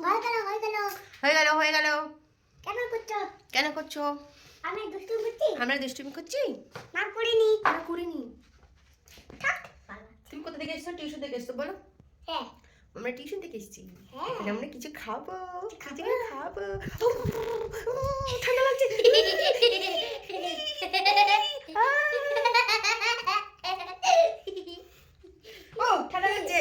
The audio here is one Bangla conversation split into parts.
হয়ে গেল হয়ে গেল হয়ে হয়ে কেন করছ কেন করছ আমি দুষ্টু করছি আমরা দুষ্টুমি করছি না করিনি আমরা করিনি তুমি কোথা থেকে এসেছ টিউশন থেকে এসছো বলো হ্যাঁ আমরা টিউশন থেকে এসেছি হ্যাঁ মানে আমরা কিছু খাব কিছু খাব। খাব ঠান্ডা লাগছে ও ঠান্ডা লাগছে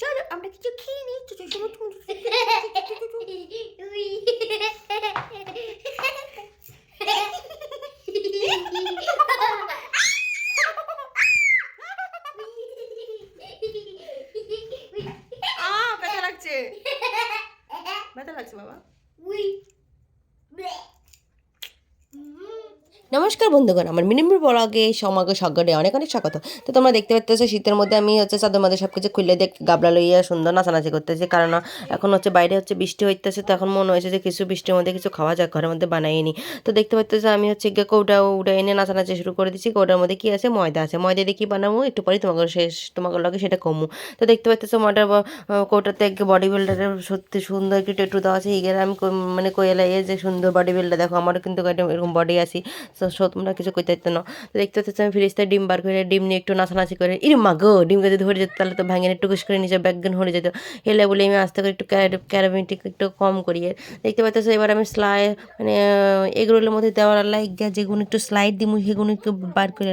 চলো আমরা কিছু খেয়ে নিই চলো, চলো, চলো, চলো, চলো। আহ ব্যথা লাগছে ব্যথা লাগছে বাবা নমস্কার বন্ধুগণ, আমার মিনিমির ব্লগে, সমাগে, সগরে অনেক অনেক স্বাগত। তো তোমরা দেখতে পাচ্ছ শীতের মধ্যে আমি হচ্ছে চাঁদের মধ্যে সব কিছু খুলে দেখ, গাবলা লইয়া সুন্দর নাচানাচি করতেছি। কারণ এখন হচ্ছে বাইরে হচ্ছে বৃষ্টি হইতেছে, তো এখন মনে হয়েছে যে কিছু বৃষ্টির মধ্যে কিছু খাওয়া যাক, ঘরের মধ্যে বানাই নি তো দেখতে পাচ্ছ আমি হচ্ছে গিয়ে কৌটা উঠে এনে নাচানাচি শুরু করে দিচ্ছি কৌটার মধ্যে কী আছে? ময়দা আছে। ময়দা দিয়ে কি বানাবো? একটু পরে তোমাকে শেষ, তোমাকে লগে সেটা কমু। তো দেখতে পাচ্ছ ময়দার কৌটাতে বডি বিল্ডারের সত্যি সুন্দর একটু টেটু দেওয়া আছে। হিগের আমি মানে কইলাই যে সুন্দর বডি বিল্ডার দেখো আমারও কিন্তু এরকম বডি আছি। তো তোমরা কিছু কইতে পারতো না। দেখতে পাচ্ছ আমি ফ্রিজতে ডিম বার করে, ডিম নিয়ে একটু নাচানাচি করে। ইরে মা গো, ডিম যদি ধরে যেত তাহলে তো ভাঙে টুকুস করে নিজের ব্যাগন হয়ে যেত। হেলে বলে আমি আস্তে করে একটু ক্যারাবিনটিক একটু কম করিয়ে দেখতে পাচ্ছ এবার আমি স্লাই মানে এগরোলের মধ্যে দেওয়ার লাইক গিয়া যেগুলো একটু স্লাইড দিমু সেগুলো একটু বার করে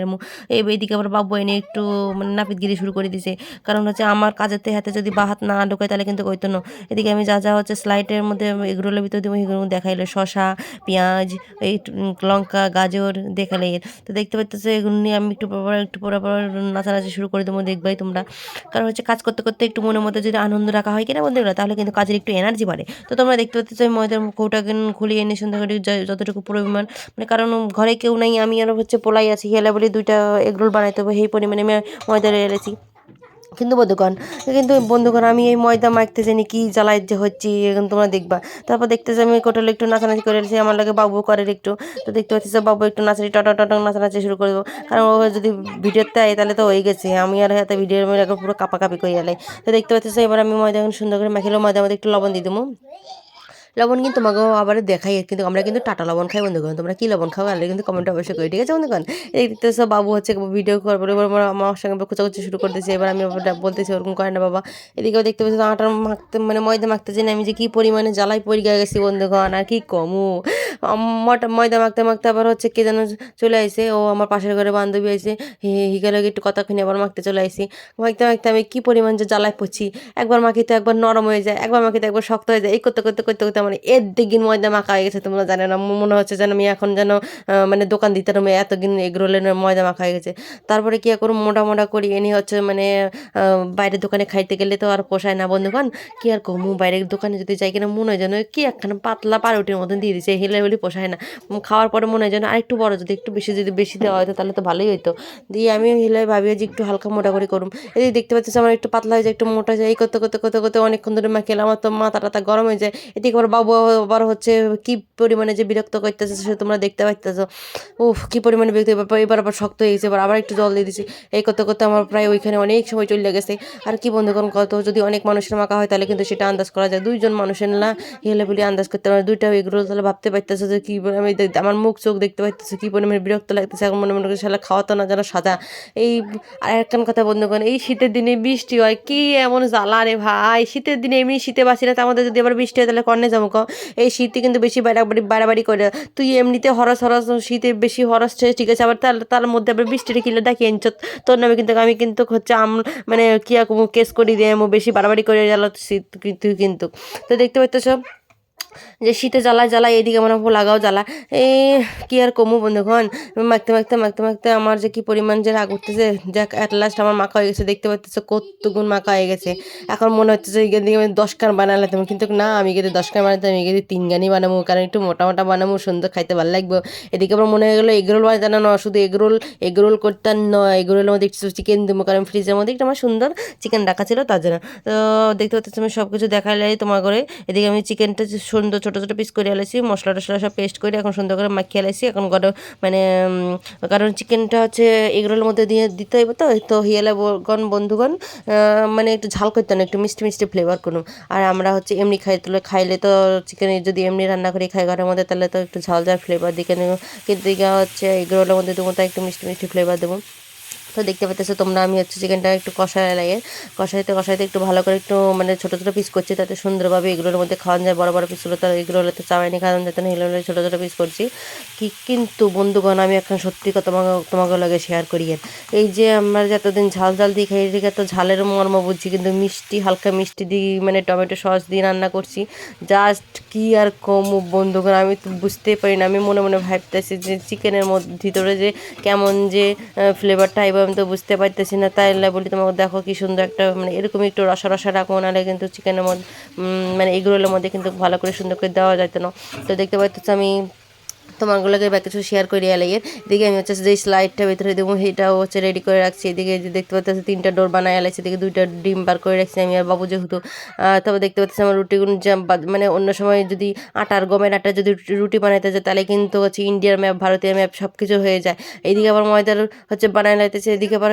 এই এদিকে আবার বাবু এনে একটু মানে নাপিতগিরি শুরু করে দিছে। কারণ হচ্ছে আমার কাজের হাতে যদি বা হাত না ঢোকায় তাহলে কিন্তু কইতো না। এদিকে আমি যা যা হচ্ছে স্লাইডের মধ্যে এগরোলের ভিতরে দিব সেগুলো দেখাইলো। শশা পেঁয়াজ, এই লঙ্কা, গাজর দেখালে তো দেখতে পাচ্ছ এগুলো নিয়ে আমি একটু পর একটু পর নাচানাচি শুরু করে দেবো, দেখবাই তোমরা। কারণ হচ্ছে কাজ করতে করতে একটু মনের মধ্যে যদি আনন্দ রাখা হয় কিনা বন্ধুরা, তাহলে কিন্তু কাজের একটু এনার্জি বাড়ে। তো তোমরা দেখতে পাচ্ছ আমি ময়দার কৌটাকে খুলিয়ে এনে সন্ধ্যা করে যতটুকু পরিমাণ মানে কারণ ঘরে কেউ নাই, আমি আরও হচ্ছে পোলাই আছি হেলা বলে দুইটা এগরোল বানাইতে হবে, সেই পরিমাণে আমি ময়দা এনেছি কিন্তু বন্ধুগণ কিন্তু বন্ধুগণ, আমি এই ময়দা মাখতে জানি, কি জ্বালাই যে হচ্ছি এখন তোমরা দেখবা। তারপর দেখতেছি আমি কোটলে একটু নাচানাচি করে এসেছি, আমার লাগে বাবু করে একটু। তো দেখতে পাচ্ছি বাবু একটু নাচারি টটা টটং নাচানাচি শুরু করব কারণ ও যদি ভিডিওতে আয়, তাহলে তো হয়ে গেছে। আমি আর হাতে ভিডিওর মধ্যে পুরো কাপাকাপি করে এলাই তো দেখতে পাচ্ছি এবার আমি ময়দা এখন সুন্দর করে মাখিলো ময়দা মধ্যে একটু লবণ দিয়ে দেবো। লবণ কিন্তু তোমাকে আবার দেখাই, কিন্তু আমরা কিন্তু টাটা লবণ খাই, বন্ধুগণ। তোমরা কি লবণ খাও আলে কিন্তু কমেন্ট অবশ্যই করি, ঠিক আছে, বন্ধুগণ? এই সব বাবু হচ্ছে ভিডিও করব এবার আমার সঙ্গে খোঁচাখুচি শুরু করতেছে এবার আমি বলতেছি, ওরকম করে না বাবা। এদিকেও দেখতে পাচ্ছি, আটার মাখতে মানে ময়দা মাখতে না আমি যে কী পরিমাণে জ্বালাই পড়ে গেছি, বন্ধুগণ, আর কি কমু। ময়দা মাখতে মাখতে আবার হচ্ছে কে যেন চলে আসে ও আমার পাশের ঘরে বান্ধবী আইসে হিগালে একটু কথা খুনে আবার মাখতে চলে আসি মাখতে মাখতে আমি কী পরিমাণ যে জ্বালায় পড়ছি। একবার মাখিতে একবার নরম হয়ে যায়, একবার মাখিতে একবার শক্ত হয়ে যায়। এই করতে করতে করতে করতে আমার এর দিন ময়দা মাখা হয়ে গেছে, তোমরা জানে না। মনে হচ্ছে যেন আমি এখন যেন মানে দোকান দিতে আমি এতদিন এগরোলের ময়দা মাখা হয়ে গেছে। তারপরে কী করুন মোটা মোটা করি। এনে হচ্ছে মানে বাইরের দোকানে খাইতে গেলে তো আর পোষায় না বন্ধুগণ। কী আর কমু বাইরের দোকানে যদি যাই কিনা মনে হয় যেন কি একখানা পাতলা পাউরুটির মতন দিয়ে দিচ্ছে হেলে বলি পোষায় না। খাওয়ার পরে মনে হয় যেন আরেকটু বড়, যদি একটু বেশি, যদি বেশি দেওয়া হতো তাহলে তো ভালোই হতো দিয়ে আমি হেলে ভাবি যে একটু হালকা মোটা করে করুম। এদিকে দেখতে পাচ্ছি আমার একটু পাতলা হয়ে যায়, একটু মোটা হয়ে যায়, এই করতে করতে করতে করতে অনেকক্ষণ ধরে মাখিয়ে আমার তো মাথা টাথা গরম হয়ে যায়। এদিকে আবার বাবু আবার হচ্ছে কি পরিমাণে যে বিরক্ত করতেছে সে তোমরা দেখতে পাইতেছো। উফ, কি পরিমাণে বিরক্ত, এবার এবার আবার শক্ত হয়ে গেছে, এবার আবার একটু জল দিয়ে দিছি। এই করতে করতে আমার প্রায় ওইখানে অনেক সময় চলে গেছে। আর কি বন্ধুগণ কত, যদি অনেক মানুষের মাখা হয় তাহলে কিন্তু সেটা আন্দাজ করা যায়। দুইজন মানুষের না হেলে বলি আন্দাজ করতে পারে। দুইটা এগুলো তাহলে ভাবতে পারতেছে যে কি আমি আমার মুখ চোখ দেখতে পাইতেছে কি পরিমাণে বিরক্ত লাগতেছে, এখন মনে মনে করে শালা খাওয়াতো না যেন সাদা এই আর একখান কথা বন্ধুগণ এই শীতের দিনে বৃষ্টি হয়, কি এমন জ্বালা রে ভাই। শীতের দিনে এমনি শীতে বাসি রাতে আমাদের যদি আবার বৃষ্টি হয় তাহলে কর্নে যাব কম এই শীতে কিন্তু বেশি বাড়াবাড়ি বাড়াবাড়ি করে। তুই এমনিতে হরস হরস, শীতে বেশি হরস ঠিক আছে, আবার তার তার মধ্যে আবার বৃষ্টিটা কিলে ডাকি আনছ তোর নামে কিন্তু আমি কিন্তু হচ্ছে আম মানে কি কেস করি দিয়ে বেশি বাড়াবাড়ি করে গেল শীত তুই কিন্তু। তো দেখতে পাইতেছ? যে শীতে জ্বালায় জ্বালায়, এদিকে আমার উপর লাগাও জ্বালা এই কি আর কমু বন্ধুগণ? মাখতে মাখতে মাখতে মাখতে আমার যে কি পরিমাণ যে রাগ উঠতেছে, যাক অ্যাট লাস্ট আমার মাখা হয়ে গেছে, দেখতে পাচ্তেছে কতগুণ মাখা হয়ে গেছে। এখন মনে হচ্ছে যে এখান আমি দশ কান বানালে তুমি, কিন্তু না, আমি এখানে দশ কান বানাতে, আমি এখানে তিন গানই বানাবো, কারণ একটু মোটা মোটা বানাবো, সুন্দর খাইতে ভালো লাগবে। এদিকে আমার মনে হয়ে গেলো এগরোল বানাতে না শুধু এগরোল এগরোল করতে আর নয় এগরোলের মধ্যে একটু চিকেন দেবো, কারণ ফ্রিজের মধ্যে একটু আমার সুন্দর চিকেন রাখা ছিল, তার জন্য। তো দেখতে পাচ্ছি আমি সব কিছু দেখালে তোমার করে এদিকে আমি চিকেনটা সুন্দর ছোটো ছোটো পিস করে আলাইছি, মশলা টশলা সব পেস্ট করে এখন সুন্দর করে মাখিয়ে আলাইছি। এখন গরম মানে কারণ চিকেনটা হচ্ছে এগরোলের মধ্যে দিয়ে দিতে হইব তো তো হিয়ালে গণ বন্ধুগণ মানে একটু ঝাল করতে না, একটু মিষ্টি মিষ্টি ফ্লেভার করুন। আর আমরা হচ্ছে এমনি খাই তুলে খাইলে তো চিকেন যদি এমনি রান্না করে খাই ঘরের মধ্যে, তাহলে তো একটু ঝাল ঝাল ফ্লেভার দিকে নেব। কিন্তু হচ্ছে এগরোলের মধ্যে দেবো তাই একটু মিষ্টি মিষ্টি ফ্লেভার দেবো। তো দেখতে পাচ্ছ তোমরা আমি হচ্ছে চিকেনটা একটু কষায় লাগে কষাইতে কষাইতে একটু ভালো করে একটু মানে ছোটো ছোটো পিস করছি, তাতে সুন্দরভাবে এগুলোর মধ্যে খাওয়ানো যায়, বড় বড় পিসগুলো তো এগুলো হলে তো চাওয়াইনি খাওয়ানো যেত না এগুলো ছোটো ছোটো পিস করছি। কি কিন্তু বন্ধুগণ, আমি এখন সত্যি কথা তোমাকে তোমাকে লাগে শেয়ার করি এই যে আমরা যে এতদিন ঝাল ঝাল দিয়ে খাই, এদিকে তো ঝালের মর্ম বুঝছি, কিন্তু মিষ্টি, হালকা মিষ্টি দিয়ে মানে টমেটো সস দিয়ে রান্না করছি। জাস্ট কি আর কম বন্ধুগণ, আমি তো বুঝতেই পারি না, আমি মনে মনে ভাবতেছি যে চিকেনের মধ্যে ভিতরে যে কেমন যে ফ্লেভারটা আইব আমি তো বুঝতে পারতেছি না। তাই বলি, তোমাকে দেখো কি সুন্দর একটা মানে এরকম একটু রসা রসা রাখো। নাহলে কিন্তু চিকেনের মধ্যে মানে এগুলোর মধ্যে কিন্তু ভালো করে সুন্দর করে দেওয়া যাইতো না। তো দেখতে পাচ্ছি আমি তোমারগুলোকে বা কিছু শেয়ার করে এলাইয়ের এদিকে আমি হচ্ছে যে স্লাইডটা ভিতরে দেবো, সেটাও হচ্ছে রেডি করে রাখছি। এদিকে যে দেখতে পাচ্ছি তিনটা ডোর বানায় এলাইছি এদিকে দুইটা ডিম বার করে রাখছি আমি আর বাবু যেহেতু। তবে দেখতে পাচ্ছি আমার রুটিগুলো মানে অন্য সময় যদি আটার গমের আটা যদি রুটি- বানাইতে যায়, তাহলে কিন্তু হচ্ছে ইন্ডিয়ার ম্যাপ ভারতীয় ম্যাপ সব কিছু হয়ে যায়। এইদিকে আবার ময়দার হচ্ছে বানায় লাইতেছে, এদিকে আবার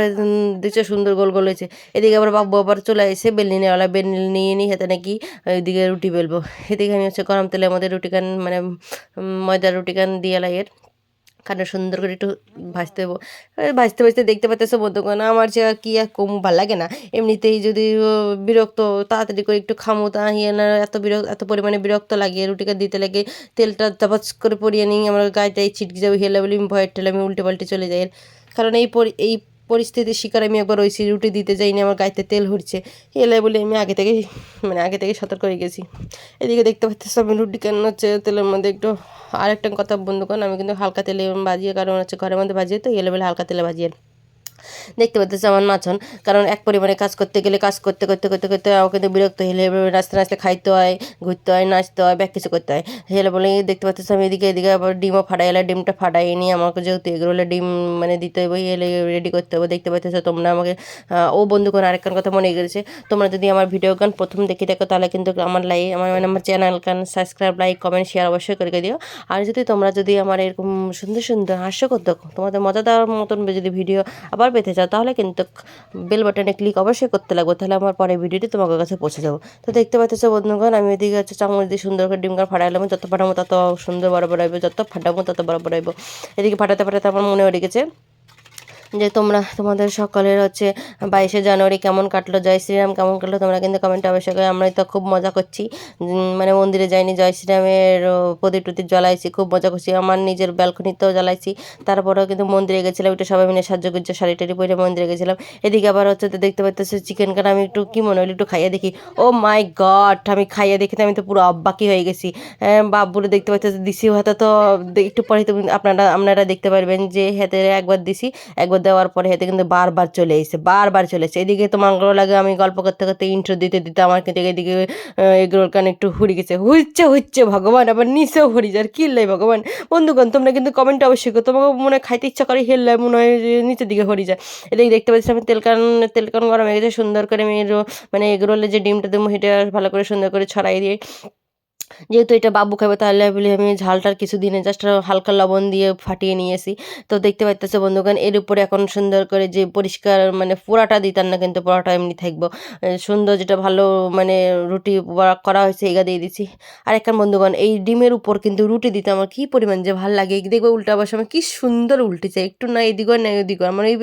দেখছে সুন্দর গোল গোল হয়েছে। এদিকে আবার বাবু আবার চলে এসে বেলনি নেওয়ালা বেলনি নিয়ে নিই হাতে নাকি এদিকে রুটি বেলবো। এদিকে আমি হচ্ছে গরম তেলের মধ্যে রুটি কান মানে ময়দার রুটি কান দিয়ে লাইয়ের কারণ সুন্দর করে একটু ভাজতে এ ভাজতে ভাজতে দেখতে পাচ্তেছো বন্ধুগণ, আমার যে কি আর কম ভালো লাগে না। এমনিতেই যদি বিরক্ত, তাড়াতাড়ি করে একটু খামো, তা ইয়ে না, এত বিরক্ত, এত পরিমাণে বিরক্ত লাগে রুটিটা দিতে লাগে, তেলটা চাপাচ করে পরিয়ে নিই, আমার গায়েটাই ছিটকে যাবে হেলে বলে আমি ভয়ের ঠেলে আমি উল্টে পাল্টে চলে যাই কারণ এই এই পরিস্থিতির শিকার আমি একবার রয়েছি রুটি দিতে যাইনি, আমার গাড়িতে তেল হচ্ছে এলাই বলে আমি আগে থেকে মানে আগে থেকে সতর্ক হয়ে গেছি। এদিকে দেখতে পাচ্ছি আমি রুটি কেন হচ্ছে তেলের মধ্যে একটু, আরেকটা কথা বন্ধু করেন আমি কিন্তু হালকা তেলে বাজিয়ে, কারণ হচ্ছে ঘরের মধ্যে বাজিয়ে তো এলে বলে হালকা তেলে ভাজিয়ে দেখতে পাচ্ছি আমার নাচন। কারণ এক পরিমাণে কাজ করতে গেলে কাজ করতে করতে করতে করতে আমার কিন্তু বিরক্ত হলে নাচতে নাচতে খাইতে হয়, ঘুরতে হয়, নাচতে হয় ব্যাক কিছু করতে হয়। হেলে বলে দেখতে পাচ্ছি আমি এদিকে এদিকে আবার ডিমও ফাটাই এলে, ডিমটা ফাটাই নিয়ে আমাকে যেহেতু এগুলো ডিম মানে দিতে হবে এলে রেডি করতে হবে দেখতে পাচ্ছ তোমরা আমাকে ও বন্ধু কোন আরেকখান কথা মনে গেছে। তোমরা যদি আমার ভিডিও গান প্রথম দেখে থাকো, তাহলে কিন্তু আমার লাইক আমার মানে আমার চ্যানেল গান সাবস্ক্রাইব লাইক কমেন্ট শেয়ার অবশ্যই করে দিও। আর যদি তোমরা যদি আমার এরকম সুন্দর সুন্দর, হাস্যকর দেখো, তোমাদের মজা দেওয়ার মতন যদি ভিডিও আবার পেতে চাও তাহলে কিন্তু বেল বাটনে ক্লিক অবশ্যই করতে লাগবো, তাহলে আমার পরে ভিডিওটি তোমাদের কাছে পৌঁছে যাব। তো দেখতে পাচ্ছ বন্ধুগণ, আমি এদিকে হচ্ছে চামচ দিয়ে সুন্দর করে ডিম করে ফাটাইলাম যত ফাটাবো তত সুন্দর বড় বড় হইব, যত ফাটাবো তত বড় বড় হইব। এদিকে ফাটাতে ফাটাতে আমার মনে হয়ে গেছে। যে তোমরা তোমাদের সকলের হচ্ছে বাইশে জানুয়ারি কেমন কাটলো জয় শ্রীরাম কেমন কাটলো তোমরা কিন্তু কমেন্ট অবশ্যই করে। আমরা তো খুব মজা করছি। মানে মন্দিরে যাইনি জয় শ্রীরামের প্রদীপ টুদীপ জ্বালাইছি খুব মজা করছি। আমার নিজের ব্যালকনিতেও জ্বালাইছি। তারপরেও কিন্তু মন্দিরে গেছিলাম একটু সবাই মিলে সাহায্য শাড়ি টাড়ি পরে মন্দিরে গেছিলাম। এদিকে আবার হচ্ছে তো দেখতে পাচ্ছি চিকেন কাটা আমি একটু কী মনে হলো একটু খাইয়ে দেখি। ও মাই গড আমি খাইয়ে দেখি তো আমি তো পুরো অব্বাকি হয়ে গেছি। হ্যাঁ, বাবুরে দেখতে পাচ্ছি দিছি হাতে তো একটু পরে তুমি আপনারা আপনারা দেখতে পারবেন যে হাতে একবার দিছি একবার দেওয়ার পরে হাতে কিন্তু বারবার চলে এসেছে, বারবার চলে এসেছে। এদিকে তো মাংলো লাগে আমি গল্প করতে করতে ইন্ট্রো দিতে দিতে আমার কিন্তু এদিকে এগুলোর কান একটু হুড়ি গেছে। হচ্ছে হচ্ছে ভগবান, আবার নিচেও হরি যার কি লাই ভগবান? বন্ধুগণ, তোমরা কিন্তু কমেন্ট অবশ্যই করো। তোমাকে মনে হয় খাইতে ইচ্ছা করে হেললে মনে হয় নিচের দিকে হরি যায়। এদিকে দেখতে পাচ্ছি আমি তেলকান তেলকান গরম হয়ে গেছে। সুন্দর করে আমি মানে এগুলোলে যে ডিমটা দেবো, সেটা ভালো করে সুন্দর করে ছড়াই দিয়ে যেহেতু এটা বাবু খাবে, তাহলে বলি আমি ঝালটার কিছু দিনে জাস্ট হালকা লবণ দিয়ে ফাটিয়ে নিয়েছি তো দেখতে পাইতেছে বন্ধুগণ, এর উপরে এখন সুন্দর করে যে পরিষ্কার মানে পোড়াটা দিতাম না কিন্তু পোড়াটা এমনি থাকব। সুন্দর যেটা ভালো মানে রুটি করা হয়েছে, এগা দিয়ে দিচ্ছি আর একখান বন্ধুগণ, এই ডিমের উপর কিন্তু রুটি দিতে আমার কী পরিমাণ যে ভালো লাগে। দেখবে উল্টা আবার সময় কী সুন্দর উল্টেছে, একটু না এদিকে না ওদিকে আমার এই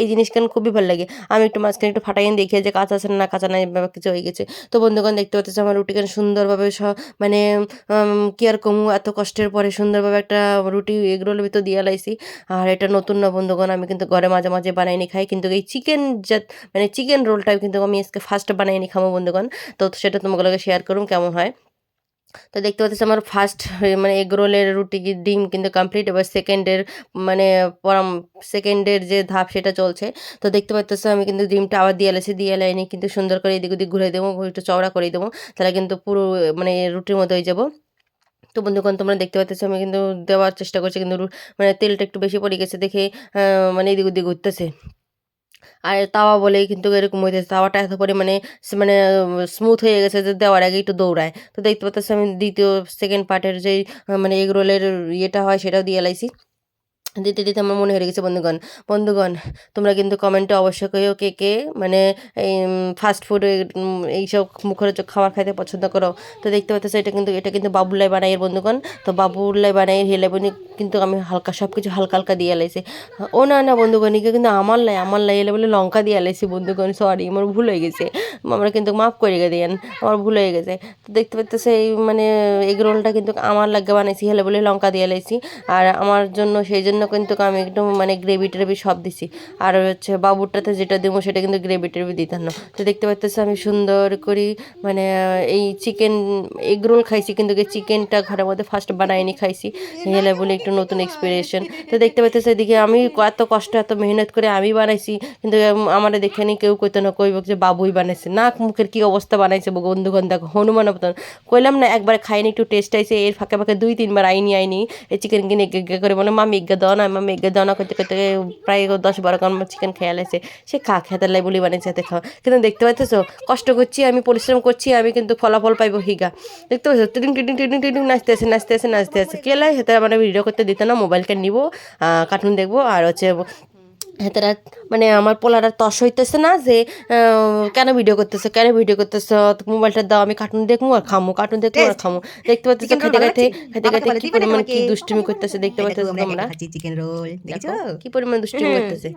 এই জিনিসখান খুবই ভালো লাগে। আমি একটু মাঝখানে একটু ফাটাইন দেখি যে কাঁচা আছে না কাঁচা নাই কিছু হয়ে গেছে। তো বন্ধুগণ, দেখতে পাচ্ছি আমার রুটিখান সুন্দরভাবে মানে কি আর কমু, এত কষ্টের পরে সুন্দরভাবে একটা রুটি এগরোলের ভিতর দিয়ে লাইছি আর এটা নতুন না বন্ধুগণ আমি কিন্তু ঘরে মাঝে মাঝে বানাইনি খাই, কিন্তু এই চিকেন জাত মানে চিকেন রোলটা কিন্তু আমি আজকে ফার্স্ট বানাইনি খামো বন্ধুগণ। তো সেটা তোমাগুলোকে শেয়ার করুন কেমন হয়? তো দেখতে পাচ্ছি আমার ফার্স্ট মানে এগ রোলের রুটি ডিম কিন্তু কমপ্লিট এবার সেকেন্ডের মানে পরম সেকেন্ডের যে ধাপ সেটা চলছে। তো দেখতে পাচ্ছ আমি কিন্তু ডিমটা আবার দিয়ে এলাইছি, দিয়ে লাইনি কিন্তু সুন্দর করে এদিক ওদিক ঘুরে দেবো, একটু চওড়া করে দেবো, তাহলে কিন্তু পুরো মানে রুটির মতো হয়ে যাব। তো বন্ধুগণ, তোমরা দেখতে পাচ্ছ আমি কিন্তু দেওয়ার চেষ্টা করছি, কিন্তু মানে তেলটা একটু বেশি পড়ে গেছে দেখে মানে এদিক ওদিক ঘুরতেছে। আর তাওয়া বলেই কিন্তু এরকম হইতেছে। তাওয়াটা এত পরিমাণে মানে স্মুথ হয়ে গেছে যে দেওয়ার আগে একটু দৌড়ায়। তো দেখতে পাচ্ছি আমি দ্বিতীয় সেকেন্ড পার্টের যেই মানে এগরোলের ইয়েটা হয় সেটাও দিয়ে লাইছি দিতে দিতে আমার মনে হয়ে গেছে, বন্ধুগণ বন্ধুগণ, তোমরা কিন্তু কমেন্টে অবশ্যই কে কে মানে এই ফাস্ট ফুড এইসব মুখরোচক খাবার খাইতে পছন্দ করো। তো দেখতে পাচ্ছ এটা কিন্তু এটা কিন্তু বাবুল্লাই বানাই বন্ধুগণ। তো বাবুল্লাই বানাই হেলে বন্ধু কিন্তু আমি হালকা সব কিছু হালকা হালকা দিয়ে লাইছি ও না না, বন্ধুগণ, একে কিন্তু আমার লাই আমার লাই এলে বলে লঙ্কা দিয়ে লাইছি বন্ধুগণ সরি আমার ভুল হয়ে গেছে। আমরা কিন্তু মাফ করে দিয়েন, আমার ভুল হয়ে গেছে। তো দেখতে পাচ্ছ এই মানে এগ রোলটা কিন্তু আমার লাগে বানাইছি, হেলে বলে লঙ্কা দিয়ে লাইছি আর আমার জন্য, সেই জন্য কিন্তু আমি একটু মানে গ্রেভি ট্রেভি সব দিছি। আর হচ্ছে বাবুরটাতে যেটা দেবো সেটা কিন্তু গ্রেভি টেভি দিতাম না তো দেখতে পাচ্তেছি আমি সুন্দর করি মানে এই চিকেন এগ রোল খাইছি কিন্তু চিকেনটা ঘরের মধ্যে ফার্স্ট বানাইনি, খাইছি। হেলে বলে একটু নতুন এক্সপিরিয়েশন তো দেখতে পাচ্তেছি এদিকে আমি এত কষ্ট, এত মেহনত করে আমি বানাইছি, কিন্তু আমার দেখে নি কেউ কইতো না, কইব যে বাবুই বানাইছে। নাক মুখের কী অবস্থা বানাইছে বন্ধুগণ, দেখো হনুমান অবতার কইলাম না একবার খাইনি, একটু টেস্ট আইছে, এর ফাঁকে ফাঁকে দুই তিনবার আইনি আইনি, এই চিকেন কিনে করে বলে, মামি এগে দাও আমার মেঘে দনা করতে করতে প্রায় দশ বারো গ্রাম চিকেন খেয়াল আছে সে খা, খেতে লাই বলি বানিয়েছে হাতে খাওয়া। কিন্তু দেখতে পাচ্ছ কষ্ট করছি, আমি পরিশ্রম করছি, আমি কিন্তু ফলাফল পাইবো হিগা। দেখতে পাচ্ছ টিডিং টিডিং টিডিং টিডিং নাচতে আছে নাচতে আছে, নাচতে আসে কেলাই সেটা মানে ভিডিও করতে দিত না মোবাইলকে নিব কার্টুন দেখব, আর হচ্ছে হেতারা মানে আমার পোলারা তস হইতেছে না যে কেন ভিডিও করতেছে কেন ভিডিও করতেছে? মোবাইলটা দাও আমি কার্টুন দেখব আর খামো কার্টুন দেখব আর খামো। দেখতে পাচ্ছি খেতে খেতে খেতে খেতে কি পরিমাণ কি? দুষ্টুমি করতেছে দেখতে পাচ্ছি চিকেন রোল কি পরিমাণ দুষ্টুমি করতেছে।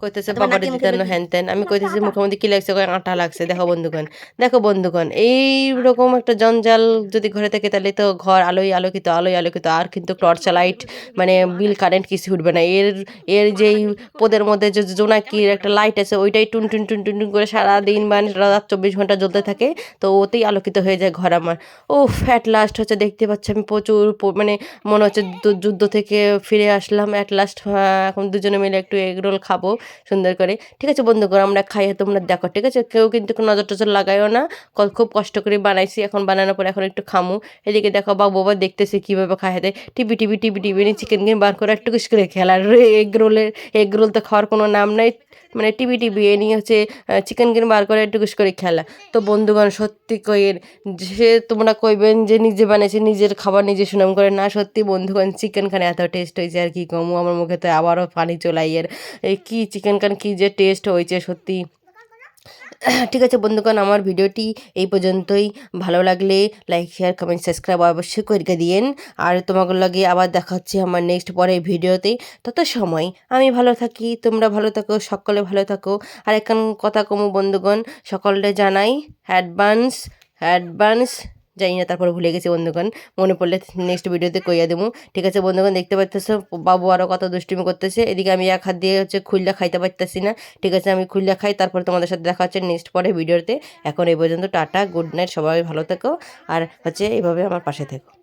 কইতেছে বাবারে দিতেন হ্যান ত্যান আমি কইতেছি মধ্যে কি লাগছে? কয় আটা লাগছে? দেখো বন্ধুগণ দেখো বন্ধুগণ এই রকম একটা জঞ্জাল যদি ঘরে থাকে তাহলে তো ঘর আলোয় আলোকিত আলোয় আলোকিত। আর কিন্তু টর্চ লাইট মানে বিল কারেন্ট কিছু উঠবে না। এর এর যেই পোদের মধ্যে যে জোনাকির একটা লাইট আছে ওইটাই টুন টুন টুন টুন টুন করে সারাদিন মানে রাত চব্বিশ ঘণ্টা জ্বলতে থাকে তো ওতেই আলোকিত হয়ে যায় ঘর আমার। ও অ্যাট লাস্ট হচ্ছে দেখতে পাচ্ছি আমি প্রচুর মানে মনে হচ্ছে যুদ্ধ- থেকে ফিরে আসলাম। অ্যাট লাস্ট এখন দুজনে মিলে একটু এগ রোল খাব। সুন্দর করে। ঠিক আছে বন্ধুগণ আমরা খাই, তোমরা দেখো, ঠিক আছে? কেউ কিন্তু নজর টজর লাগাইও না। খুব কষ্ট করে বানাইছি, এখন বানানোর পরে এখন একটু খামু। এদিকে দেখো, বাবু বাবা দেখতেছি কীভাবে খাইতে টিভি টিভি টিভি টিভি নিয়ে চিকেন কিনে বার করে একটু কিছু করে খেলার। এগ রোলের, এগ রোল তো খাওয়ার কোনো নাম নাই। মানে টিভি টিভি এ নিয়ে হচ্ছে চিকেন কিন বার করে একটু করে খেলা। তো বন্ধুগণ, সত্যি কইয়ের সে তোমরা কইবেন যে নিজে বানিয়েছে নিজের খাবার নিজে সুনাম করে। না, সত্যি বন্ধুগণ চিকেন খান এত টেস্ট হয়েছে আর কি কমু। আমার মুখে তো আবারও পানি চলাইয়ের। এই কী চিকেন খান কী যে টেস্ট হয়েছে সত্যি। ঠিক আছে বন্ধুগণ, আমার ভিডিওটি এই পর্যন্তই। ভালো লাগলে লাইক শেয়ার কমেন্ট সাবস্ক্রাইব অবশ্যই করে দিয়েন। আর তোমাকে লাগে আবার দেখা হচ্ছে আমার নেক্সট পরের ভিডিওতে। তত সময় আমি ভালো থাকি, তোমরা ভালো থাকো, সকলে ভালো থাকো। আর এখন কথা কমু বন্ধুগণ সকলে জানাই অ্যাডভান্স অ্যাডভান্স জানি না, তারপর ভুলে গেছি বন্ধুগণ। মনে পড়লে নেক্সট ভিডিওতে কইয়া দেবো। ঠিক আছে বন্ধুগণ, দেখতে পাচ্তেছো বাবু আরও কত দুষ্টুমি করতেছে। এদিকে আমি এক হাত দিয়ে হচ্ছে খুললে খাইতে পারতেছি না। ঠিক আছে, আমি খুললা খাই, তারপর তোমাদের সাথে দেখা হচ্ছে নেক্সট পরে ভিডিওতে এখন এই পর্যন্ত টাটা গুড নাইট সবাই ভালো থেকো। আর হচ্ছে এইভাবে আমার পাশে থেকো।